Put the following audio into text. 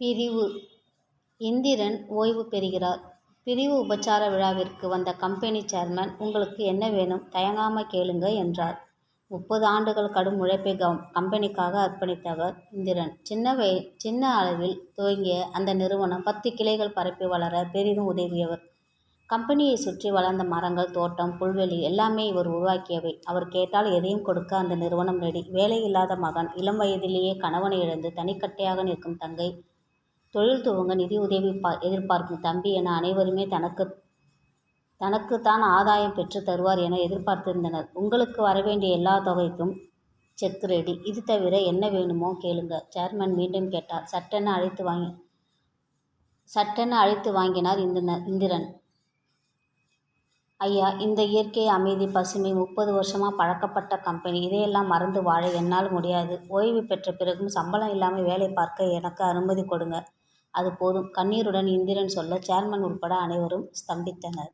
பிரிவு இந்திரன் ஓய்வு பெறுகிறார் பிரிவு உபச்சார விழாவிற்கு வந்த கம்பெனி சேர்மன் உங்களுக்கு என்ன வேணும் தயங்காம கேளுங்க என்றார். முப்பது ஆண்டுகள் கடும் உழைப்பை கம்பெனிக்காக அர்ப்பணித்தவர் இந்திரன். சின்ன வய சின்ன அளவில் துவங்கிய அந்த நிறுவனம் பத்து கிளைகள் பரப்பி வளர பெரிதும் உதவியவர். கம்பெனியை சுற்றி வளர்ந்த மரங்கள் தோட்டம் புல்வெளி எல்லாமே இவர் உருவாக்கியவை. அவர் கேட்டால் எதையும் கொடுக்க அந்த நிறுவனம் ரெடி. வேலையில்லாத மகன் இளம் வயதிலேயே கணவனை இழந்து தனிக்கட்டையாக நிற்கும் தங்கை தொழில் துவங்க நிதி உதவி பா எதிர்பார்க்கும் தம்பி என அனைவருமே தனக்கு தனக்குத்தான் ஆதாயம் பெற்றுத் தருவார் என எதிர்பார்த்திருந்தனர். உங்களுக்கு வரவேண்டிய எல்லா தொகைக்கும் செக் ரெடி. இது தவிர என்ன வேணுமோ கேளுங்க. சேர்மன் மீண்டும் கேட்டார். சட்டென அழைத்து வாங்கி சட்டென அழைத்து வாங்கினார் இந்திரன். ஐயா இந்த இயற்கை அமைதி பசுமை முப்பது வருஷமாக பழக்கப்பட்ட கம்பெனி இதையெல்லாம் மறந்து வாழ என்னால் முடியாது. ஓய்வு பெற்ற பிறகும் சம்பளம் இல்லாமல் வேலை பார்க்க எனக்கு அனுமதி கொடுங்க. அது போதும் கண்ணீருடன் இந்திரன் சொல்ல சேர்மன் உட்பட அனைவரும் ஸ்தம்பித்தனர்.